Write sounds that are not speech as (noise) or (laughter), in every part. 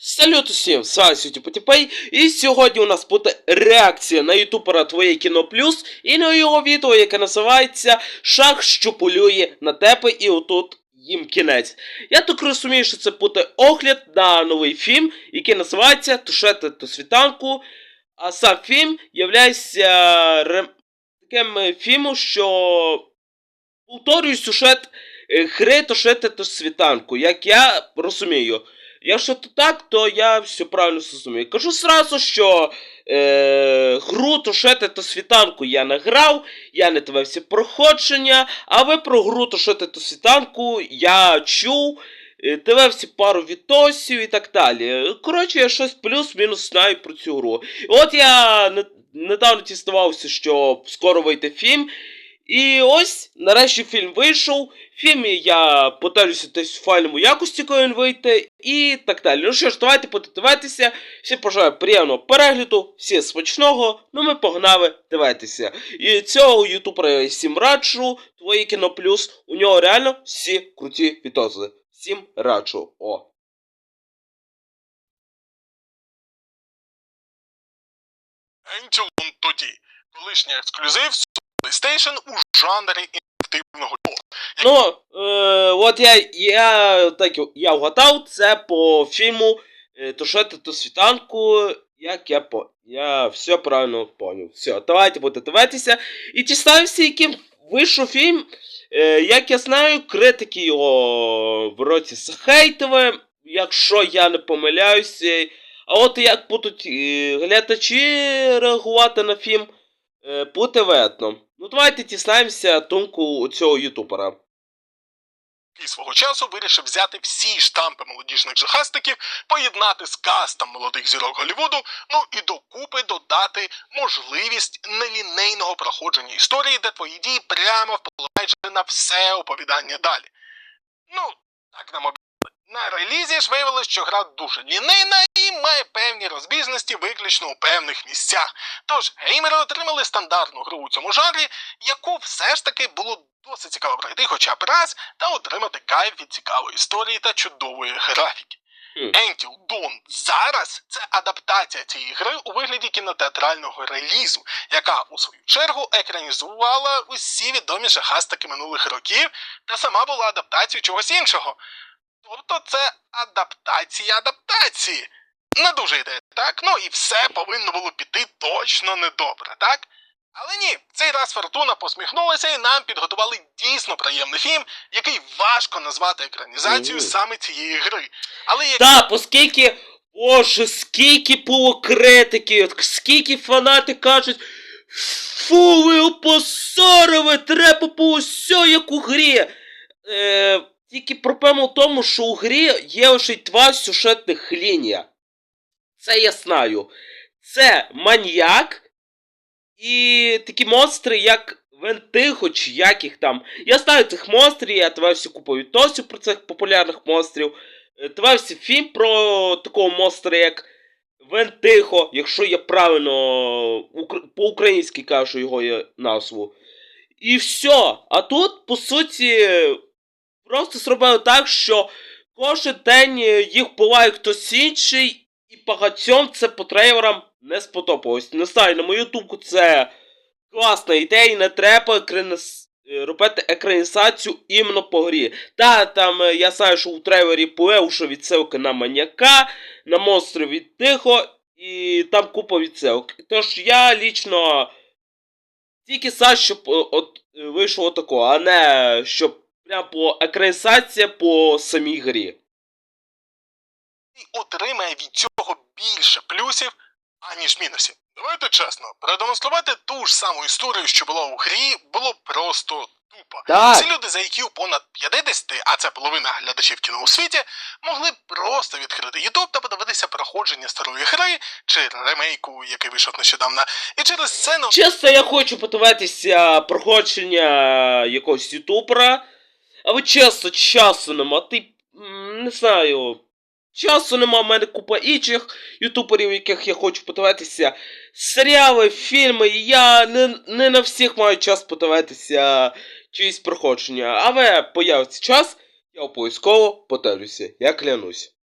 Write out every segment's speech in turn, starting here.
Салют усім, з вами Сюті Потіпей, і сьогодні у нас буде реакція на ютубера Твоє кіно Плюс і на його відео, яке називається Шах, що полює на тебе, і отут їм кінець. Я так розумію, що це буде огляд на новий фільм, який називається Тушети до світанку. А сам фільм являється таким фільмом, що повторює сюжет е, гри Тушети до світанку, як я розумію. Якщо то так, то я все правильно зрозумію. Кажу сразу, що е, гру Тушети та світанку я не грав, я не дивився проходження, а ви про гру Тушети та світанку я чув, е, дивився пару відосів і так далі. Коротше, я щось плюс-мінус знаю про цю гру. От я недавно тіснувався, що скоро вийде фільм. І ось, нарешті фільм вийшов. В фільмі я подивлюся десь в файному якості, коли він вийде, і так далі. Ну що ж, давайте подивитися. Всім бажаю приємного перегляду, всім смачного. Ну ми погнали дивитися. І цього ютубера я всім раджу, твоє кіно плюс. У нього реально всі круті відоси. Всім раджу. О. Ентілон тоді. Колишній ексклюзив PlayStation у жанрі інтерактивного ло. Ну, е, от я, я так я вгадав, це по фільму е, Тушети до світанку. Як я по. Я все правильно поняв. Все, давайте будете дивитися. І дістався, яким вийшов фільм. Е, як я знаю, критики його в році захейтили, якщо я не помиляюся. А от як будуть е, глядачі реагувати на фільм, е, буде видно. Ну давайте дізнаємося думку цього ютубера. який свого часу вирішив взяти всі штампи молодіжних жахастиків, поєднати з кастом молодих зірок Голлівуду, ну і докупи додати можливість нелінейного проходження історії, де твої дії прямо впливають на все оповідання далі. Ну, так нам. На релізі ж виявилось, що гра дуже лінейна і має певні розбіжності виключно у певних місцях. Тож геймери отримали стандартну гру у цьому жанрі, яку все ж таки було досить цікаво пройти хоча б раз та отримати кайф від цікавої історії та чудової графіки. Until Dawn зараз це адаптація цієї гри у вигляді кінотеатрального релізу, яка у свою чергу екранізувала усі відомі жахастики минулих років та сама була адаптацією чогось іншого. Тобто це адаптація адаптації. Не дуже йде, так? Ну і все повинно було піти точно недобре, так? Але ні, цей раз Фортуна посміхнулася і нам підготували дійсно приємний фільм, який важко назвати екранізацією саме цієї гри. Але як Так, оскільки, боже, скільки було критики, скільки фанати кажуть, фу, ви опозорили, треба було все як у грі. Е, тільки проблема в тому, що у грі є лише два сюжетних лінія. Це я знаю. Це маньяк і такі монстри, як Вентихо, чи як їх там. Я знаю цих монстрів, я дивився купу відосів про цих популярних монстрів. Е, Дивився фільм про такого монстра, як Вентихо, якщо я правильно по-українськи кажу його назву. І все. А тут, по суті, просто зробили так, що кожен день е, їх буває хтось інший, і багатьом це по трейлерам не сподобалось. Не знаю, на мою думку, це класна ідея, і не треба екраніз... е, робити екранізацію іменно по грі. Та, там е, я знаю, що у трейлері були вже відсилки на маньяка, на монстрів від тихо, і там купа відсилок. Тож я лічно тільки за, щоб от вийшло такого, а не щоб прям була екранізація по самій грі. і отримає від цього більше плюсів, аніж мінусів. Давайте чесно, продемонструвати ту ж саму історію, що була у грі, було просто тупо. Так. Всі люди за IQ понад 50, а це половина глядачів кіно у світі, могли просто відкрити YouTube та подивитися проходження старої гри чи ремейку, який вийшов нещодавно. І через це Чесно, я хочу подивитися проходження якогось ютубера. Але чесно, часу нема. Ти не знаю. Часу нема, в мене купа інших ютуберів, яких я хочу подивитися. Серіали, фільми, я не, не на всіх маю час подивитися чиїсь проходження. Але появиться час, я обов'язково подивлюся, я клянусь.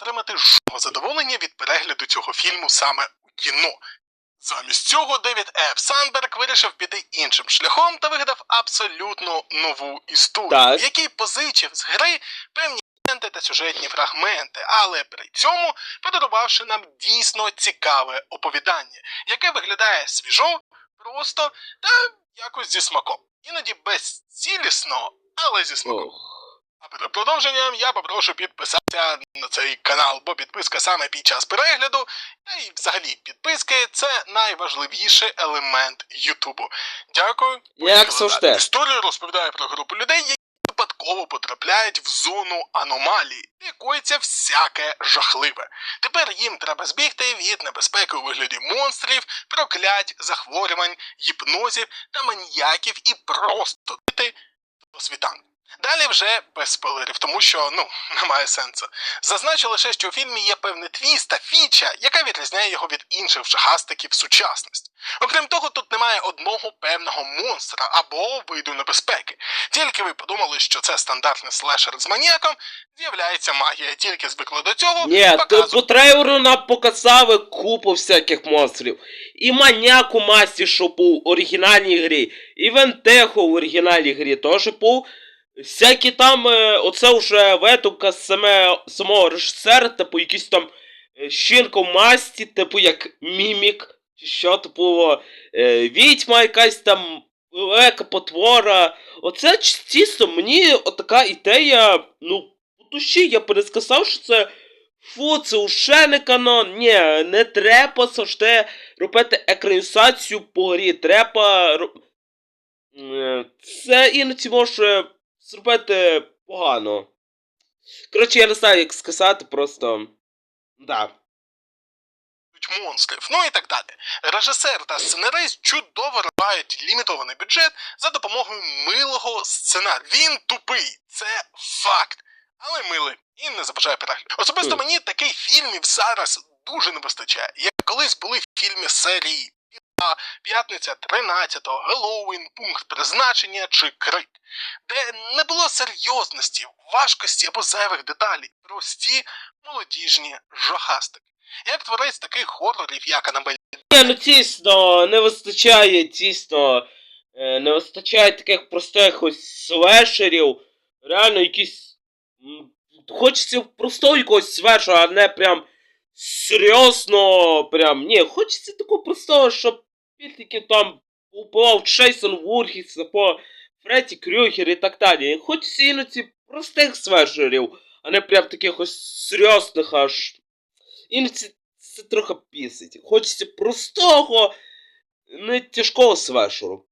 отримати жодного задоволення від перегляду цього фільму саме у кіно. Замість цього Девід Ф. Сандберг вирішив піти іншим шляхом та вигадав абсолютно нову історію, Так. в позичив з гри певні моменти та сюжетні фрагменти, але при цьому подарувавши нам дійсно цікаве оповідання, яке виглядає свіжо, просто та якось зі смаком. Іноді безцілісно, але зі смаком. А перед продовженням я попрошу підписатися на цей канал, бо підписка саме під час перегляду, та й взагалі підписки це найважливіший елемент Ютубу. Дякую. Як завжди. далі. Історія розповідає про групу людей, які випадково потрапляють в зону аномалії, де коїться всяке жахливе. Тепер їм треба збігти від небезпеки у вигляді монстрів, проклять, захворювань, гіпнозів та маніяків і просто дити до світанку. Далі вже без спойлерів, тому що ну (laughs) немає сенсу. Зазначу лише, що у фільмі є певний твіст та фіча, яка відрізняє його від інших жахастиків сучасності. Окрім того, тут немає одного певного монстра або виду небезпеки. Тільки ви подумали, що це стандартний слешер з маніяком, з'являється магія, тільки звикли до цього, Ні, то показують по трейлеру нам показали купу всяких монстрів. І маняк у масті, що був у оригінальній грі, і Вентехо в оригінальній грі теж був. Всякі там, е, оце вже видумка саме, самого режисера, типу якісь там е, щінка в масті, типу як мімік, чи що, типу е, відьма якась там велика потвора. Оце чисто мені отака ідея, ну, по душі я пересказав, що це Фу, це вже не канон. Ні, не треба завжди робити екранізацію по грі. Треба. Це іноді може зробити погано. Коротше, я не знаю, як сказати, просто. Да. монстрів, ну і так далі. Режисер та сценарист чудово розбирають лімітований бюджет за допомогою милого сценарію. Він тупий, це факт. Але милий і не заважає перегляду. Особисто мені таких фільмів зараз дуже не вистачає. Як колись були фільми серії П'ятниця 13, Геловін, пункт призначення чи крик, де не було серйозності, важкості або зайвих деталей, прості молодіжні жахастики. Як творець таких хорорів, як Анабель Ні, ну дійсно, не вистачає, дійсно. е, Не вистачає таких простих ось слешерів. Реально якісь. Хочеться простого якогось слешера, а не прям серйозно. Прям. Ні, хочеться такого простого, щоб тільки там упав Чейсон Вургіс, або Фредді Крюгер і так далі. Хочеться іноді простих свежерів, а не прям таких ось серйозних аж. Іноді це трохи пісить. Хочеться простого, не тяжкого слешеру.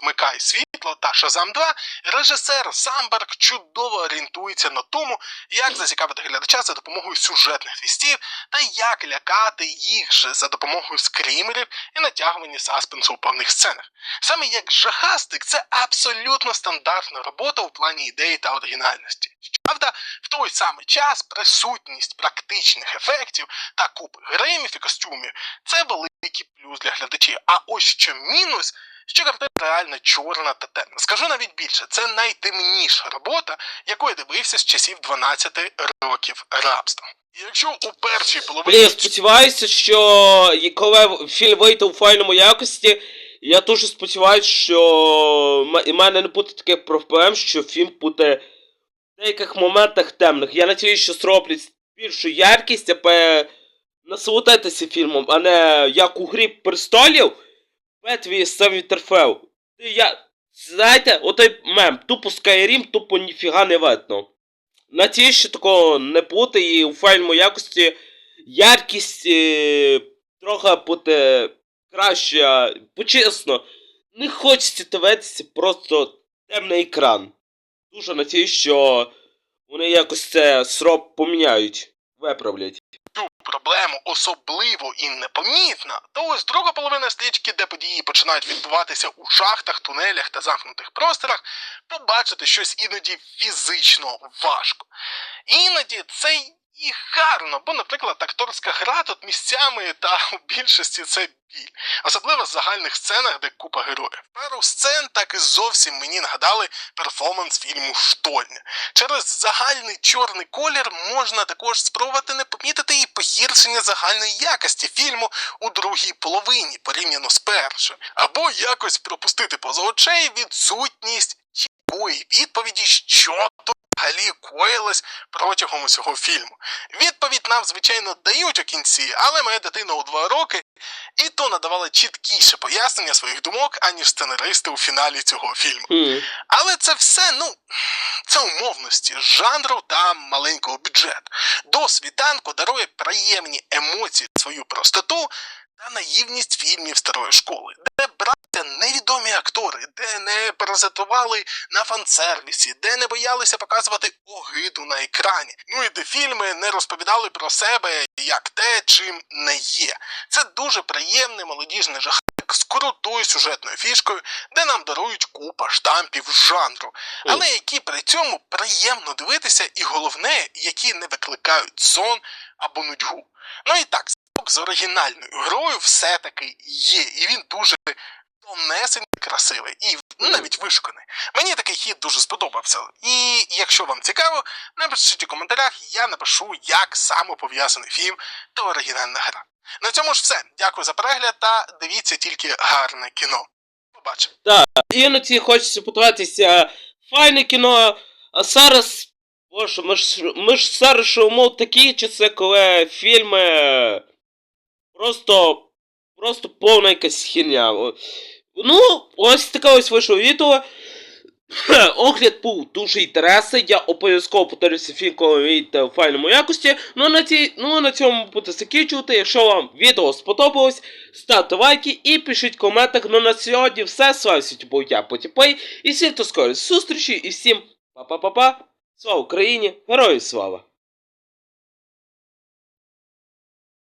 Вмикай світло та Шазам 2, режисер Самберг чудово орієнтується на тому, як зацікавити глядача за допомогою сюжетних твістів та як лякати їх же за допомогою скрімерів і натягування саспенсу у певних сценах. Саме як жахастик, це абсолютно стандартна робота у плані ідеї та оригінальності. Правда, в той самий час присутність практичних ефектів та купи гримів і костюмів це великий плюс для глядачів. А ось що мінус що картина реально чорна та темна. Скажу навіть більше, це найтемніша робота, яку я дивився з часів 12 років рабства. Якщо у першій половині Блін, сподіваюся, що коли фільм вийде у файному якості, я дуже сподіваюся, що в мене не буде таких проблем, що фільм буде в деяких моментах темних. Я надіюсь, що зроблять більшу яркість, аби насолодитися фільмом, а не як у грі престолів Битві з Вітерфел. Я. Знаєте, отой мем, тупо Skyrim, тупо ніфіга не видно. Надіюсь, що такого не буде і у файльному якості яркість е, трохи буде краща. Бо чесно, не хочеться дивитися просто темний екран. Дуже надіюсь, що вони якось це срок поміняють, виправлять. Проблему особливо і непомітна, то ось друга половина стрічки, де події починають відбуватися у шахтах, тунелях та замкнутих просторах, побачити щось іноді фізично важко. Іноді цей і гарно, бо, наприклад, акторська гра тут місцями та у більшості це біль, особливо в загальних сценах, де купа героїв. Пару сцен так і зовсім мені нагадали перформанс фільму Штольня. Через загальний чорний колір можна також спробувати не помітити і погіршення загальної якості фільму у другій половині порівняно з першою, або якось пропустити поза очей відсутність відповіді, що взагалі коїлось протягом усього фільму. Відповідь нам, звичайно, дають у кінці, але моя дитина у два роки і то надавала чіткіше пояснення своїх думок, аніж сценаристи у фіналі цього фільму. Хм. Але це все, ну, це умовності жанру та маленького бюджету. До світанку дарує приємні емоції, свою простоту та наївність фільмів старої школи, де браття невідомі актори, де не паразитували на фан-сервісі, де не боялися показувати огиду на екрані. Ну і де фільми не розповідали про себе як те, чим не є. Це дуже приємний молодіжний жахик з крутою сюжетною фішкою, де нам дарують купа штампів жанру, але які при цьому приємно дивитися, і головне, які не викликають сон або нудьгу. Ну і так, звук з оригінальною грою все-таки є, і він дуже тонесенький, красивий і ну, навіть вишуканий. Мені такий хід дуже сподобався. І якщо вам цікаво, напишіть у коментарях, я напишу, як саме пов'язаний фільм та оригінальна гра. На цьому ж все. Дякую за перегляд та дивіться тільки гарне кіно. Побачимо. Іноді хочеться подивитися файне кіно, а зараз. Боже, ми ж, ми ж зараз живемо в такі часи, коли фільми просто. Просто повна якась херня. Ну, ось таке ось вийшло відео. (clears throat) Огляд був дуже інтересний. Я обов'язково подивлюся фільм, коли в файному якості. Ну на цій, ну на цьому буду закінчувати. Якщо вам відео сподобалось, ставте лайки і пишіть в коментах. Ну на сьогодні все. З вами сьогодні був я Потіпей. І всім до скорої зустрічі, і всім па-па-па-па. Слава Україні! Героям слава!